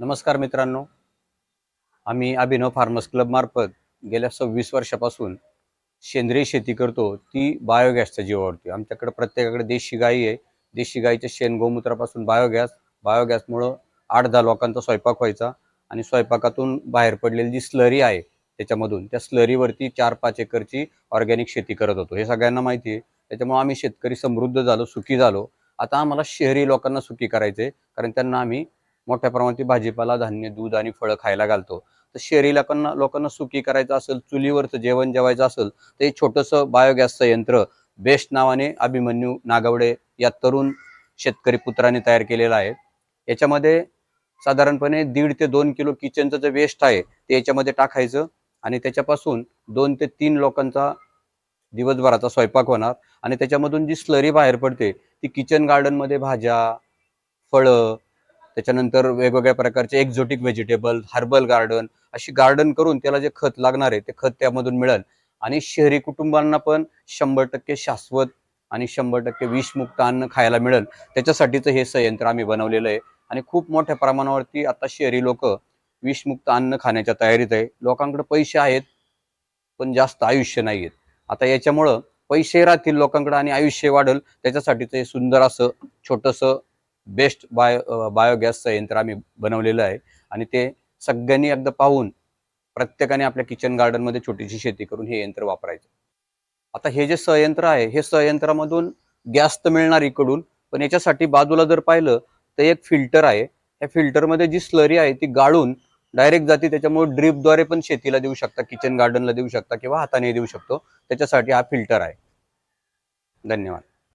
नमस्कार मित्रांनो. आम्ही अभिनव फार्मर्स क्लबमार्फत गेल्या सव्वीस वर्षापासून सेंद्रिय शेती करतो. ती बायोगॅसच्या जीवावरती. आमच्याकडे प्रत्येकाकडे देशी गाई आहे. देशी गाईच्या शेण गोमूत्रापासून बायोगॅस बायोगॅसमुळं आठ दहा लोकांचा स्वयंपाक व्हायचा आणि स्वयंपाकातून बाहेर पडलेली जी स्लरी आहे त्याच्यामधून त्या स्लरीवरती चार पाच एकरची ऑर्गॅनिक शेती करत होतो. हे सगळ्यांना माहिती आहे. त्याच्यामुळे आम्ही शेतकरी समृद्ध झालो सुखी झालो. आता आम्हाला शहरी लोकांना सुखी करायचे कारण त्यांना आम्ही मोठ्या प्रमाणात भाजीपाला धान्य दूध आणि फळं खायला घालतो. तर शहरी लोकांना लोकांना सुखी करायचं असेल चुलीवरचं जेवण जेवायचं असेल तर हे छोटंसं बायोगॅसचं यंत्र बेस्ट नावाने अभिमन्यू नागवडे या तरुण शेतकरी पुत्राने तयार केलेलं आहे. याच्यामध्ये साधारणपणे दीड ते दोन किलो किचनचं जे वेस्ट आहे ते याच्यामध्ये टाकायचं आणि त्याच्यापासून दोन ते तीन लोकांचा दिवसभराचा स्वयंपाक होणार आणि त्याच्यामधून जी स्लरी बाहेर पडते ती किचन गार्डनमध्ये भाज्या फळं त्याच्यानंतर वेगवेगळ्या प्रकारचे एक्झोटिक व्हेजिटेबल हर्बल गार्डन अशी गार्डन करून त्याला जे खत लागणार आहे ते खत त्यामधून मिळेल. आणि शहरी कुटुंबांना पण शंभर टक्के शाश्वत आणि शंभर टक्के विषमुक्त अन्न खायला मिळेल. त्याच्यासाठीचं हे संयंत्र आम्ही बनवलेलं आहे. आणि खूप मोठ्या प्रमाणावरती आता शहरी लोक विषमुक्त अन्न खाण्याच्या तयारीत आहे. लोकांकडे पैसे आहेत पण जास्त आयुष्य नाही आहेत. आता याच्यामुळं पैसे राहतील लोकांकडे आणि आयुष्य वाढेल. त्याच्यासाठीचं हे सुंदर असं छोटंसं बेस्ट बायो बायोगॅसचं यंत्र आम्ही बनवलेलं आहे. आणि ते सगळ्यांनी एकदा पाहून प्रत्येकाने आपल्या किचन गार्डनमध्ये छोटीशी शेती करून हे यंत्र वापरायचं. आता हे जे संयंत्र आहे हे संयंत्रामधून गॅस तर मिळणार इकडून पण याच्यासाठी बाजूला जर पाहिलं तर एक फिल्टर आहे. त्या फिल्टरमध्ये जी स्लरी आहे ती गाळून डायरेक्ट जाते त्याच्यामुळे ड्रीपद्वारे पण शेतीला देऊ शकता किचन गार्डनला देऊ शकता किंवा हाताने देऊ शकतो. त्याच्यासाठी हा फिल्टर आहे. धन्यवाद.